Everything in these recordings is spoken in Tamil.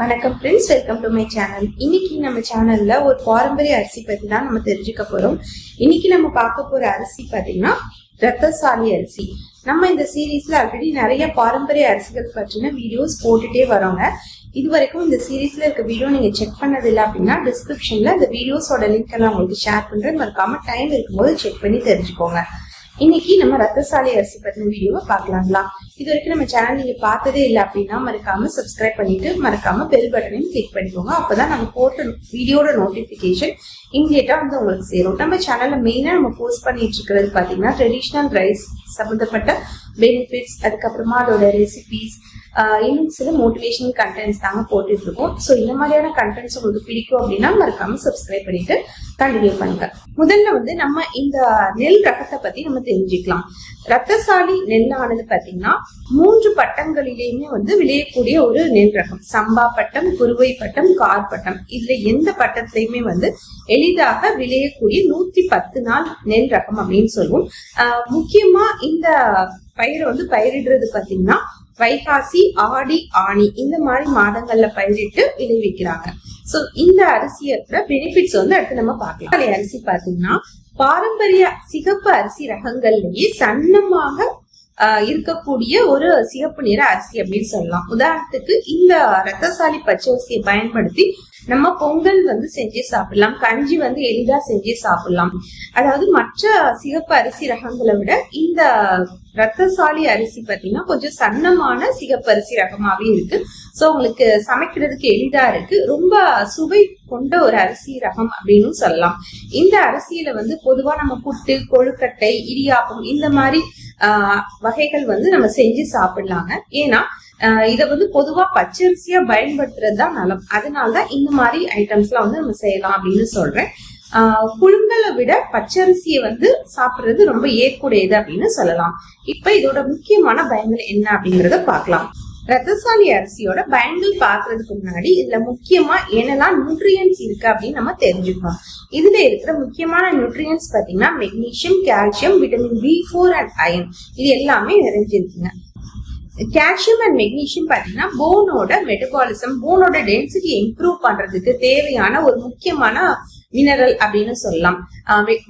வணக்கம் friends welcome to my channel இன்னைக்கு நம்ம சேனல்ல ஒரு பாரம்பரிய அரிசி பத்தி தான் நம்ம தெரிஞ்சுக்க போறோம். இன்னைக்கு நம்ம பார்க்க போற அரிசி பாத்தீங்கன்னா ரத்தசாலி அரிசி. நம்ம இந்த சீரீஸ்ல ஆல்ரெடி நிறைய பாரம்பரிய அரிசிகள் பற்றின வீடியோஸ் போட்டுட்டே வரோங்க. இது வரைக்கும் இந்த சீரீஸ்ல இருக்க வீடியோ நீங்க செக் பண்ணது இல்லை அப்படின்னா டிஸ்கிரிப்ஷன்ல இந்த வீடியோஸோட லிங்க் எல்லாம் உங்களுக்கு ஷேர் பண்றேன். மறக்காம டைம் இருக்கும்போது செக் பண்ணி தெரிஞ்சுக்கோங்க. இன்னைக்கு நம்ம ரத்தசாலை அரிசி பத்தின வீடியோவை பார்க்கலாங்களா? இது வரைக்கும் நம்ம சேனல் நீங்க பார்த்ததே இல்லை அப்படின்னா மறக்காம சப்ஸ்கிரைப் பண்ணிட்டு மறக்காம பெல் பட்டனையும் கிளிக் பண்ணிக்கோங்க. அப்பதான் நம்ம போட்ட வீடியோட நோட்டிபிகேஷன் இம்மிடியட்டா வந்து உங்களுக்கு சேரும். நம்ம சேனல்ல மெயினா நம்ம போஸ்ட் பண்ணிட்டு இருக்கிறது பாத்தீங்கன்னா ட்ரெடிஷ்னல் ரைஸ் சம்பந்தப்பட்ட பெனிஃபிட்ஸ் அதுக்கப்புறமா அதோட ரெசிபிஸ் இன்னும் சில மோட்டிவேஷனல் கண்டென்ட்ஸ் தாங்க போட்டுட்டு இருக்கோம். ஸோ இந்த மாதிரியான கண்டென்ட்ஸ் உங்களுக்கு பிடிக்கும் அப்படின்னா மறக்காம சப்ஸ்கிரைப் பண்ணிட்டு கண்டினியூ பண்ணுங்க முதல்ல வந்து நம்ம இந்த நெல் ரகத்தை பத்தி நம்ம தெரிஞ்சுக்கலாம். ரத்தசாலி நெல்லானது பாத்தீங்கன்னா மூன்று பட்டங்களிலேயுமே வந்து விளையக்கூடிய ஒரு நெல் ரகம். சம்பா பட்டம் குருவை பட்டம் கார் பட்டம். இதுல எந்த பட்டத்திலையுமே வந்து எளிதாக விளையக்கூடிய நூத்தி பத்து நாள் நெல் ரகம் அப்படின்னு சொல்லுவோம். ஆஹ் முக்கியமா இந்த பயிரை வந்து பயிரிடுறது பாத்தீங்கன்னா வைகாசி ஆடி ஆணி இந்த மாதிரி மாதங்கள்ல பயிரிட்டு விளைவிக்கிறாங்க. சோ இந்த அரிசியோட பெனிஃபிட்ஸ் வந்து அடுத்து நம்ம பார்க்கலாம். அரிசி பாத்தீங்கன்னா பாரம்பரிய சிகப்பு அரிசி ரகங்கள்லயே சன்னமாக இருக்கக்கூடிய ஒரு சிகப்பு நிற அரிசி அப்படின்னு சொல்லலாம். உதாரணத்துக்கு இந்த ரத்தசாலி பச்சை அரிசியை பயன்படுத்தி நம்ம பொங்கல் வந்து செஞ்சு சாப்பிடலாம். கஞ்சி வந்து எளிதா செஞ்சு சாப்பிடலாம். அதாவது மற்ற சிகப்பு அரிசி ரகங்களை விட இந்த ரத்தசாலி அரிசி பார்த்தீங்கன்னா கொஞ்சம் சன்னமான சிகப்பு அரிசி ரகமாகவே இருக்கு. ஸோ உங்களுக்கு சமைக்கிறதுக்கு எளிதா இருக்கு. ரொம்ப சுவை கொண்ட ஒரு அரிசி ரகம் அப்படின்னு சொல்லலாம். இந்த அரிசியில வந்து பொதுவா நம்ம புட்டு கொழுக்கட்டை இடியாப்பம் இந்த மாதிரி வகைகள் வந்து நம்ம செஞ்சு சாப்பிடலாங்க. ஏன்னா ஆஹ் இதை வந்து பொதுவா பச்சரிசியா பயன்படுத்துறது தான் நலம். அதனாலதான் இந்த மாதிரி ஐட்டம்ஸ்லாம் வந்து நம்ம செய்யலாம் அப்படின்னு சொல்றேன். ஆஹ் புழுங்கலை விட பச்சரிசியை வந்து சாப்பிடுறது ரொம்ப ஏற்புடையது அப்படின்னு சொல்லலாம். இப்ப இதோட முக்கியமான பயன்கள் என்ன அப்படிங்கறத பார்க்கலாம். ரத்தசாலி அரிசியோட பயன்கள் பாக்குறதுக்கு முன்னாடி இதுல முக்கியமா என்னெல்லாம் நியூட்ரியன்ஸ் இருக்கு அப்படின்னு நம்ம தெரிஞ்சுக்கணும். இதுல இருக்கிற முக்கியமான நியூட்ரியன்ஸ் பாத்தீங்கன்னா magnesium calcium vitamin B four and iron இது எல்லாமே நிறைஞ்சிருக்குங்க. கால்சியம் அண்ட் மெக்னீஷியம் பாத்தீங்கன்னா போனோட மெட்டபாலிசம் போனோட டென்சிட்டி இம்ப்ரூவ் பண்றதுக்கு தேவையான ஒரு முக்கியமான மினரல் அப்படின்னு சொல்லலாம்.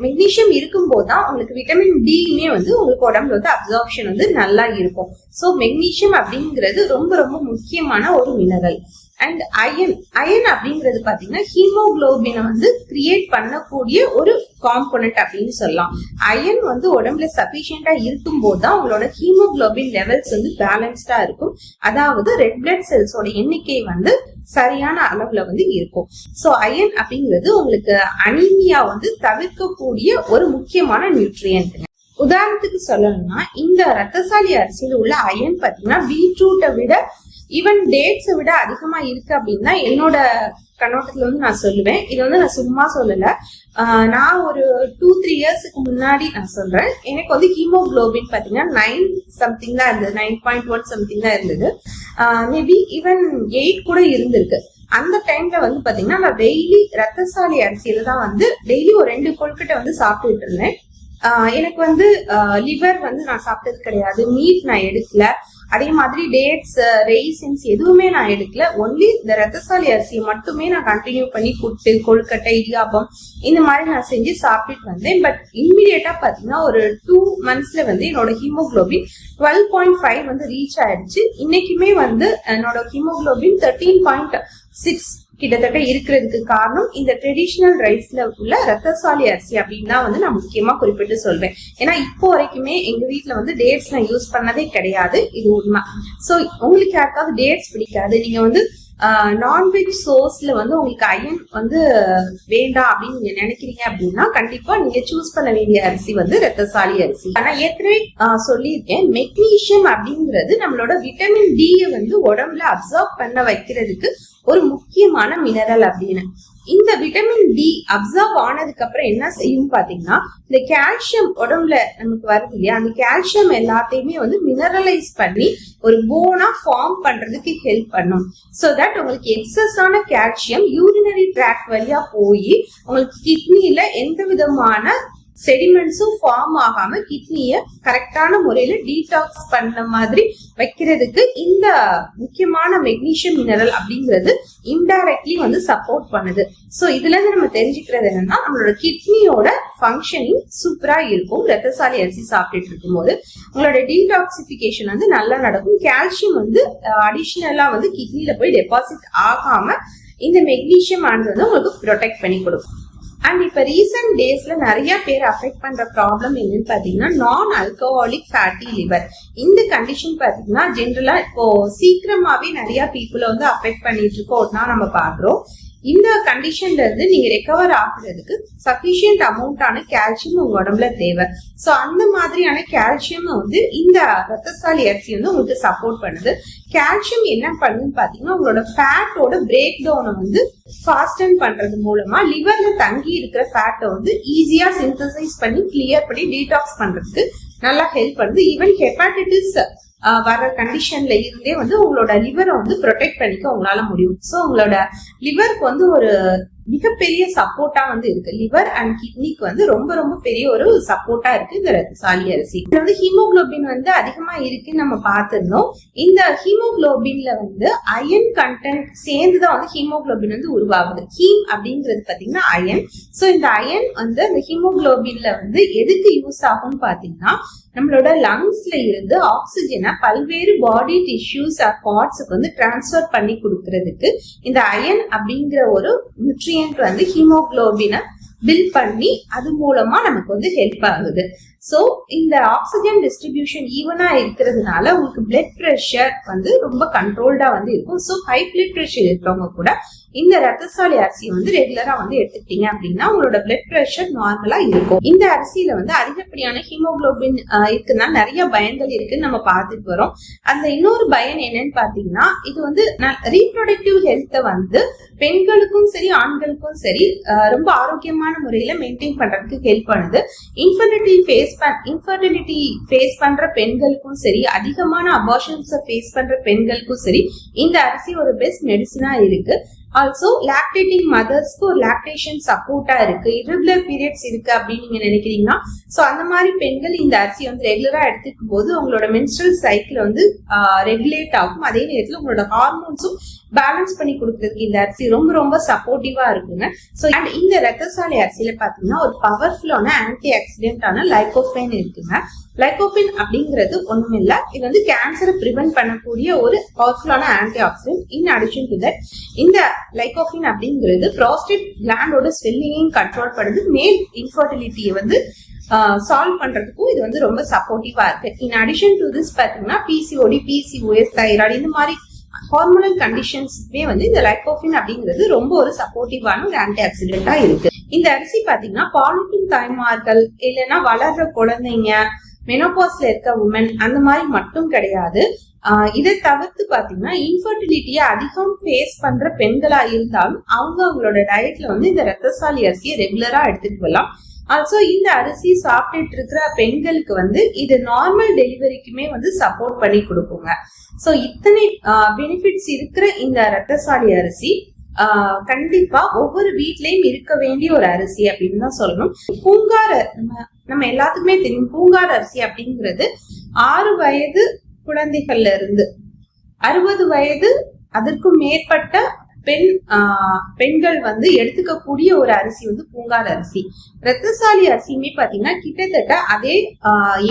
மெக்னீஷியம் இருக்கும்போது தான் உங்களுக்கு விட்டமின் டியுமே வந்து உங்களுக்கு உடம்புல வந்து அப்சார்ப்ஷன் வந்து நல்லா இருக்கும். ஸோ மெக்னீசியம் அப்படிங்கிறது ரொம்ப ரொம்ப முக்கியமான ஒரு மினரல் அண்ட் அயன் அயன் அப்படிங்கிறது பாத்தீங்கன்னா ஹீமோகுளோபினை வந்து கிரியேட் பண்ணக்கூடிய ஒரு காம்போனன்ட் அப்படின்னு சொல்லலாம். அயன் வந்து உடம்புல சஃபிஷியண்டா இருக்கும் போது தான் உங்களோட ஹீமோகுளோபின் லெவல்ஸ் வந்து பேலன்ஸ்டா இருக்கும். அதாவது ரெட் பிளட் செல்ஸோட எண்ணிக்கை வந்து சரியான அளவுல வந்து இருக்கும். ஸோ அயன் அப்படிங்கிறது உங்களுக்கு அனீமியா வந்து தவிர்க்கக்கூடிய ஒரு முக்கியமான நியூட்ரியன்ட்டுங்க உதாரணத்துக்கு சொல்லணும்னா இந்த ரத்தசாலி அரிசியில் உள்ள அயன் பார்த்தீங்கன்னா பீட்ரூட்டை விட ஈவன் டேட்ஸை விட அதிகமா இருக்கு அப்படின்னா என்னோட கண்ணோட்டத்துல வந்து நான் சொல்லுவேன். இது வந்து நான் சும்மா சொல்லல. நான் ஒரு டூ த்ரீ இயர்ஸ்க்கு முன்னாடி நான் சொல்றேன். எனக்கு வந்து ஹீமோகுளோபின் பாத்தீங்கன்னா நைன் சம்திங் தான் இருந்தது. நைன் பாயிண்ட் ஒன் சம்திங் தான் இருந்தது. மேபி ஈவன் எயிட் கூட இருந்திருக்கு. அந்த டைம்ல வந்து பாத்தீங்கன்னா நான் டெய்லி ரத்தசாலி அரிசியில தான் வந்து டெய்லி ஒரு ரெண்டு கொழுக்கட்டை வந்து சாப்பிட்டுட்டு இருந்தேன். எனக்கு வந்து லிவர் வந்து நான் சாப்பிட்டது கிடையாது. மீட் நான் எடுக்கல. அதே மாதிரி டேட்ஸ் ரெய்சின்ஸ் எதுவுமே நான் எடுக்கல. ஒன்லி இந்த ரத்தசாலி அரிசியை மட்டுமே நான் கண்டினியூ பண்ணி புட்டு கொழுக்கட்டை இடியாப்பம் இந்த மாதிரி நான் செஞ்சு சாப்பிட்டுட்டு வந்தேன். பட் இம்மிடியட்டா பாத்தீங்கன்னா ஒரு டூ மந்த்ஸ்ல வந்து என்னோட ஹீமோக்ளோபின் டுவெல் பாயிண்ட் ஃபைவ் வந்து ரீச் ஆயிடுச்சு. இன்னைக்குமே வந்து என்னோட ஹீமோக்ளோபின் தேர்ட்டீன் பாயிண்ட் சிக்ஸ் கிட்டத்தட்ட இருக்கிறதுக்கு காரணம் இந்த ட்ரெடிஷ்னல் ரைஸ்ல உள்ள ரத்தசாலி அரிசி அப்படின்னு தான் வந்து நான் முக்கியமா குறிப்பிட்டு சொல்வேன். ஏன்னா இப்போ வரைக்குமே எங்க வீட்டுல வந்து டேட்ஸ் நான் யூஸ் பண்ணதே கிடையாது. இது உண்மை. சோ உங்களுக்கு யாருக்காவது டேட்ஸ் பிடிக்காது நீங்க வந்து நான்வெஜ் சோர்ஸ்ல வந்து உங்களுக்கு அயன் வந்து வேண்டாம் அப்படின்னு நீங்க நினைக்கிறீங்க அப்படின்னா கண்டிப்பா நீங்க சூஸ் பண்ண வேண்டிய அரிசி வந்து ரத்தசாலி அரிசி. ஆனா ஏற்கனவே சொல்லியிருக்கேன். மெக்னீஷியம் அப்படிங்கிறது நம்மளோட விட்டமின் டி வந்து உடம்புல அப்சர்வ் பண்ண வைக்கிறதுக்கு ஒரு முக்கியமான மினரல் அப்படின்னு. இந்த விட்டமின் டி அப்சர்வ் ஆனதுக்கு அப்புறம் என்ன செய்யும் பாத்தீங்கன்னா இந்த கால்சியம் உடம்புல நமக்கு வருது இல்லையா? அந்த கால்சியம் எல்லாத்தையுமே வந்து மினரலைஸ் பண்ணி ஒரு போனா ஃபார்ம் பண்றதுக்கு ஹெல்ப் பண்ணும். சோ தட் உங்களுக்கு எக்ஸஸ் ஆன கால்சியம் யூரினரி ட்ராக் வழியா போய் உங்களுக்கு கிட்னில எந்த விதமான செடிமெண்ட்ஸும் ஃபார்ம் ஆகாம கிட்னிய கரெக்டான முறையில டீடாக்ஸ் பண்ண மாதிரி வைக்கிறதுக்கு இந்த முக்கியமான மெக்னீஷியம் மினரல் அப்படிங்கிறது இன்டைரக்ட்லி வந்து சப்போர்ட் பண்ணுது. ஸோ இதுல இருந்து நம்ம தெரிஞ்சுக்கிறது என்னன்னா நம்மளோட கிட்னியோட ஃபங்க்ஷனிங் சூப்பரா இருக்கும். ரத்தசாலி அரிசி சாப்பிட்டுட்டு இருக்கும்போது. உங்களோட டீடாக்சிபிகேஷன் வந்து நல்லா நடக்கும். கால்சியம் வந்து அடிஷ்னலா வந்து கிட்னில போய் டெபாசிட் ஆகாம இந்த மெக்னீஷியம் ஆனது வந்து உங்களுக்கு ப்ரொடெக்ட் பண்ணி கொடுக்கும். அண்ட் இப்போ ரீசெண்ட் டேஸ்ல நிறைய பேர் அஃபெக்ட் பண்ற ப்ராப்ளம் என்னன்னு பாத்தீங்கன்னா நான் அல்கோஹாலிக் ஃபேட்டி லிவர் இந்த கண்டிஷன் பாத்தீங்கன்னா ஜென்ரலா இப்போ சீக்கிரமாவே நிறைய பீப்புளை வந்து அஃபெக்ட் பண்ணிட்டு இருக்கோம்னா நம்ம பாக்குறோம் இந்த கண்டிஷன்ல இருந்து நீங்க ரெக்கவர் ஆகுறதுக்கு சஃபிஷியன்ட் அமௌண்டான கால்சியம் உங்க உடம்புல தேவை. ஸோ அந்த மாதிரியான கால்சியம் வந்து இந்த ரத்தசாலி அரிசி வந்து உங்களுக்கு சப்போர்ட் பண்ணுது. கால்சியம் என்ன பண்ணுன்னு பாத்தீங்கன்னா உங்களோட ஃபேட்டோட பிரேக் டவுனை வந்து ஃபாஸ்டன் பண்றது மூலமா லிவர்ல தங்கி இருக்கிற ஃபேட்டை வந்து ஈஸியா சிந்தசைஸ் பண்ணி கிளியர் பண்ணி டீடாக்ஸ் பண்றதுக்கு நல்லா ஹெல்ப் பண்ணுது. ஈவன் ஹெப்பாட்டிட்டிஸ் வர கண்டிஷன்ல இருந்தே வந்து உங்களோட லிவரை வந்து ப்ரொடெக்ட் பண்ணிக்க உங்களால முடியும். ஸோ உங்களோட லிவருக்கு வந்து ஒரு மிகப்பெரிய சப்போர்ட்டா வந்து இருக்கு. லிவர் அண்ட் கிட்னிக்கு வந்து ரொம்ப ரொம்ப பெரிய ஒரு சப்போர்ட்டா இருக்கு இந்த சாலி அரிசி இதுல வந்து ஹீமோகுளோபின் வந்து அதிகமா இருக்குன்னு நம்ம பார்த்திருந்தோம். இந்த ஹீமோகுளோபின்ல வந்து அயன் கண்டென்ட் சேர்ந்துதான் வந்து ஹீமோகுளோபின் வந்து உருவாகுது. ஹீம் அப்படிங்கிறது பாத்தீங்கன்னா அயன் ஸோ இந்த அயன் வந்து இந்த ஹீமோகுளோபின்ல வந்து எதுக்கு யூஸ் ஆகும்னு பாத்தீங்கன்னா நம்மளோட லங்ஸ்ல இருந்து ஆக்சிஜனை பல்வேறு பாடி டிஷ்யூஸ் பார்ட்ஸுக்கு வந்து டிரான்ஸ்ஃபர் பண்ணி கொடுக்கறதுக்கு இந்த அயன் அப்படிங்கிற ஒரு நியூட்ரியன்ட் வந்து ஹீமோக்ளோபினை பில் பண்ணி அது மூலமா நமக்கு வந்து ஹெல்ப் ஆகுது. ஸோ இந்த ஆக்சிஜன் டிஸ்ட்ரிபியூஷன் ஈவனாக இருக்கிறதுனால உங்களுக்கு பிளட் ப்ரெஷர் வந்து ரொம்ப கண்ட்ரோல்டாக வந்து இருக்கும். ஸோ ஹை பிளட் ப்ரெஷர் இருக்கிறவங்க கூட இந்த ரத்தசாலி அரிசியை வந்து ரெகுலரா வந்து எடுத்துக்கிட்டீங்க அப்படின்னா உங்களோட பிளட் ப்ரெஷர் நார்மலா இருக்கும். இந்த அரிசியில வந்து அதிகப்படியான ஹீமோகுளோபின் இருக்குன்னா நிறைய பயன்கள் இருக்குன்னு நம்ம பார்த்துட்டு வரோம். அந்த இன்னொரு பயன் என்னன்னு பாத்தீங்கன்னா இது வந்து ரீப்ரொடக்டிவ் ஹெல்த்தை வந்து பெண்களுக்கும் சரி ஆண்களுக்கும் சரி ரொம்ப ஆரோக்கியமான முறையில மெயின்டைன் பண்றதுக்கு ஹெல்ப் பண்ணுது. இன்ஃபர்டிலிட்டி ஃபேஸ் பண் இன்ஃபர்டிலிட்டி ஃபேஸ் பண்ற பெண்களுக்கும் சரி அதிகமான அபார்ஷன்ஸை ஃபேஸ் பண்ற பெண்களுக்கும் சரி இந்த அரிசி ஒரு பெஸ்ட் மெடிசனா இருக்கு. ஆல்சோ லாக்டேட்டிங் மதர்ஸ்க்கு ஒரு லாக்டேஷன் சப்போர்ட்டா இருக்கு. Irregular பீரியட்ஸ் இருக்கு அப்படின்னு நீங்க நினைக்கிறீங்கன்னா ஸோ அந்த மாதிரி பெண்கள் இந்த அரிசி வந்து ரெகுலரா எடுத்துக்கும் போது உங்களோட மென்ஸ்ட்ரல் சைக்கிள் வந்து ரெகுலேட் ஆகும். அதே நேரத்தில் உங்களோட ஹார்மோன்ஸும் பேலன்ஸ் பண்ணி கொடுக்கறதுக்கு இந்த அரிசி ரொம்ப ரொம்ப சப்போர்ட்டிவா இருக்குங்க. ஸோ அண்ட் இந்த ரத்தசாலை அரிசியில பாத்தீங்கன்னா ஒரு பவர்ஃபுல்லான ஆன்டி ஆக்சிடென்டான லைகோஃபைன் இருக்குங்க. லைகோபின் அப்படிங்கிறது ஒன்றும் இல்லை. இது வந்து கேன்சரை ப்ரிவென்ட் பண்ணக்கூடிய ஒரு பவர்ஃபுல்லான antioxidant in addition to that இந்த லைகோபின் அப்படிங்கிறது ப்ராஸ்டேட் கிளாண்டோட ஸ்வெல்லிங்கையும் கண்ட்ரோல் பண்ணுது மேல் இன்ஃபர்டிலிட்டியை வந்து சால்வ் பண்றதுக்கும் இது வந்து ரொம்ப சப்போர்ட்டிவா இருக்கு. இன் அடிஷன் டு திஸ் பார்த்தீங்கன்னா பிசிஓடி பிசிஓஎஸ் தைராய்டு இந்த மாதிரி ஹார்மோனல் கண்டிஷன்ஸ்மே வந்து இந்த லைகோபின் அப்படிங்கிறது ரொம்ப ஒரு சப்போர்ட்டிவான ஒரு ஆன்டி ஆக்சிடென்டா இருக்கு. இந்த அரிசி பாத்தீங்கன்னா பாலூட்டும் தாய்மார்கள் இல்லைன்னா வளர்ற குழந்தைங்க மெனோபாஸ்ல இருக்க உமன் அந்த மாதிரி மட்டும் கிடையாது. இதை தவிர்த்து பார்த்தீங்கன்னா இன்ஃபர்டிலிட்டியை அதிகம் ஃபேஸ் பண்ற பெண்களா இருந்தாலும் அவங்க அவங்களோட டயட்ல வந்து இந்த ரத்தசாலி அரிசியை ரெகுலரா எடுத்துட்டு வரலாம் ஆல்சோ இந்த அரிசி சாப்பிட்டுட்டு இருக்கிற பெண்களுக்கு வந்து இது நார்மல் டெலிவரிக்குமே வந்து சப்போர்ட் பண்ணி கொடுக்குங்க. ஸோ இத்தனை பெனிஃபிட்ஸ் இருக்கிற இந்த ரத்தசாலி அரிசி கண்டிப்பா ஒவ்வொரு வீட்லயும் இருக்க வேண்டிய ஒரு அரிசி அப்படின்னு தான் சொல்லணும். பூங்கார நம்ம நம்ம எல்லாத்துக்குமே தெரியும். பூங்கார் அரிசி அப்படிங்கிறது ஆறு வயது குழந்தைகள்ல இருந்து அறுபது வயது அதற்கும் மேற்பட்ட பெண் பெண்கள் வந்து எடுத்துக்கக்கூடிய ஒரு அரிசி வந்து பூங்கார் அரிசி. ரத்தசாலி அரிசியுமே பாத்தீங்கன்னா கிட்டத்தட்ட அதே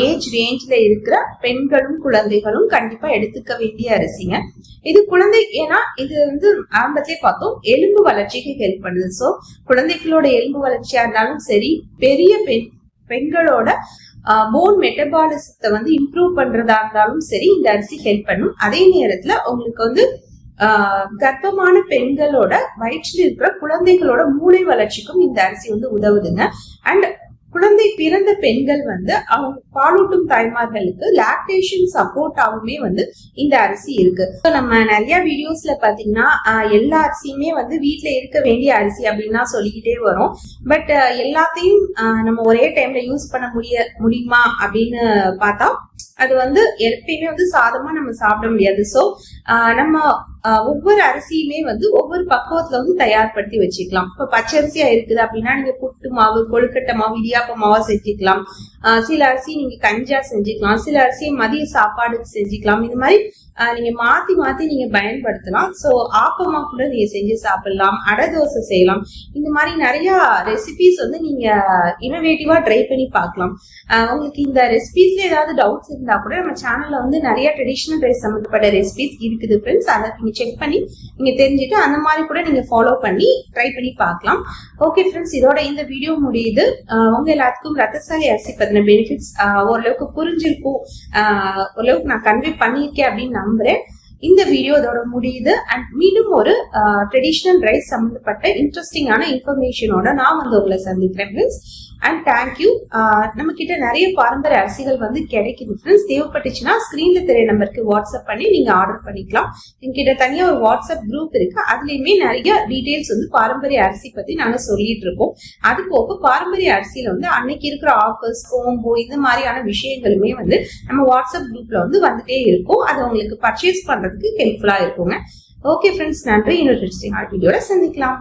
ஏஜ் ரேஞ்ச்ல இருக்கிற பெண்களும் குழந்தைகளும் கண்டிப்பா எடுத்துக்க வேண்டிய அரிசிங்க. இது குழந்தை ஏன்னா இது வந்து ஆரம்பத்திலே பார்த்தோம் எலும்பு வளர்ச்சிக்கு ஹெல்ப் பண்ணுது. ஸோ குழந்தைகளோட எலும்பு வளர்ச்சியா இருந்தாலும் சரி பெரிய பெண் பெண்களோட போன் மெட்டபாலிசத்தை வந்து இம்ப்ரூவ் பண்றதா இருந்தாலும் சரி இந்த அரிசி ஹெல்ப் பண்ணும். அதே நேரத்துல உங்களுக்கு வந்து கர்ப்பமான பெண்களோட வயிற்றில் இருக்கிற குழந்தைகளோட மூளை வளர்ச்சிக்கும் இந்த அரிசி வந்து உதவுதுங்க. அண்ட் குழந்தை பிறந்த பெண்கள் வந்து அவங்க பாலூட்டும் தாய்மார்களுக்கு லாக்டேஷன் சப்போர்ட்டாகவுமே வந்து இந்த அரிசி இருக்கு. நம்ம நிறைய வீடியோஸ்ல பாத்தீங்கன்னா எல்லா அரிசியுமே வந்து வீட்டுல இருக்க வேண்டிய அரிசி அப்படின்னா சொல்லிக்கிட்டே வரும். பட் எல்லாத்தையும் நம்ம ஒரே டைம்ல யூஸ் பண்ண முடிய முடியுமா அப்படின்னு பார்த்தா அது வந்து எப்பயுமே வந்து சாதமா நம்ம சாப்பிட முடியாது. ஸோ நம்ம ஒவ்வொரு அரிசியுமே வந்து ஒவ்வொரு பக்குவத்துல வந்து தயார்படுத்தி வச்சுக்கலாம். இப்போ பச்சரிசியா இருக்குது அப்படின்னா நீங்க புட்டு மாவு கொழுக்கட்டை மாவு இடியாப்ப மாவா செஞ்சுக்கலாம். சில அரிசி நீங்க கஞ்சா செஞ்சுக்கலாம். சில அரிசியை மதிய சாப்பாடுக்கு செஞ்சுக்கலாம். இந்த மாதிரி நீங்க மாத்தி மாத்தி நீங்க பயன்படுத்தலாம். ஸோ ஆப்பமா கூட நீங்க செஞ்சு சாப்பிடலாம். அடை தோசை செய்யலாம். இந்த மாதிரி நிறைய ரெசிபிஸ் வந்து நீங்க இனோவேட்டிவா ட்ரை பண்ணி பார்க்கலாம். உங்களுக்கு இந்த ரெசிபிஸ்ல ஏதாவது டவுட்ஸ் இருந்தால் கூட நம்ம சேனல்ல வந்து நிறைய ட்ரெடிஷ்னல் ட்ரெஸ் சம்மந்தப்பட்ட ரெசிபிஸ் இருக்குது ஃப்ரெண்ட்ஸ் அதை நீங்க செக் பண்ணி நீங்க தெரிஞ்சுட்டு அந்த மாதிரி கூட நீங்க ஃபாலோ பண்ணி ட்ரை பண்ணி பார்க்கலாம். ஓகே ஃப்ரெண்ட்ஸ் இதோட இந்த வீடியோ முடியுது. உங்கள் உங்க எல்லாத்துக்கும் ரத்தசாரி அரிசி பத்தின பெனிஃபிட்ஸ் ஓரளவுக்கு புரிஞ்சிருக்கும். ஓரளவுக்கு நான் கன்வே பண்ணியிருக்கேன் அப்படின்னு நம்புறேன். இந்த வீடியோ இதோட முடியுது. அண்ட் மீண்டும் ஒரு ட்ரெடிஷ்னல் ரைஸ் சம்மந்தப்பட்ட இன்ட்ரெஸ்டிங்கான இன்ஃபர்மேஷனோட நான் வந்து உங்களை சந்திக்கிறேன் ஃப்ரெண்ட்ஸ் அண்ட் தேங்க்யூ நம்ம கிட்ட நிறைய பாரம்பரிய அரிசிகள் வந்து கிடைக்குது ஃப்ரெண்ட்ஸ் தேவைப்பட்டுச்சுன்னா ஸ்க்ரீன்ல தெரிய நம்பருக்கு வாட்ஸ்அப் பண்ணி நீங்க ஆர்டர் பண்ணிக்கலாம். எங்ககிட்ட தனியா ஒரு வாட்ஸ்அப் குரூப் இருக்கு. அதுலயுமே நிறைய டீடைல்ஸ் வந்து பாரம்பரிய அரிசி பத்தி நாங்க சொல்லிட்டு இருக்கோம். அது போக பாரம்பரிய அரிசியில வந்து அன்னைக்கு இருக்கிற ஆஃபர்ஸ் கோம்போ இந்த மாதிரியான விஷயங்களுமே வந்து நம்ம வாட்ஸ்அப் குரூப்ல வந்து வந்துட்டே இருக்கும். அது உங்களுக்கு பர்ச்சேஸ் பண்றதுக்கு ஹெல்ப்ஃபுல்லா இருக்குங்க. ஓகே ஃப்ரெண்ட்ஸ் நன்றி. இன்னொரு இன்ட்ரெஸ்டிங் வீடியோட சந்திக்கலாம்.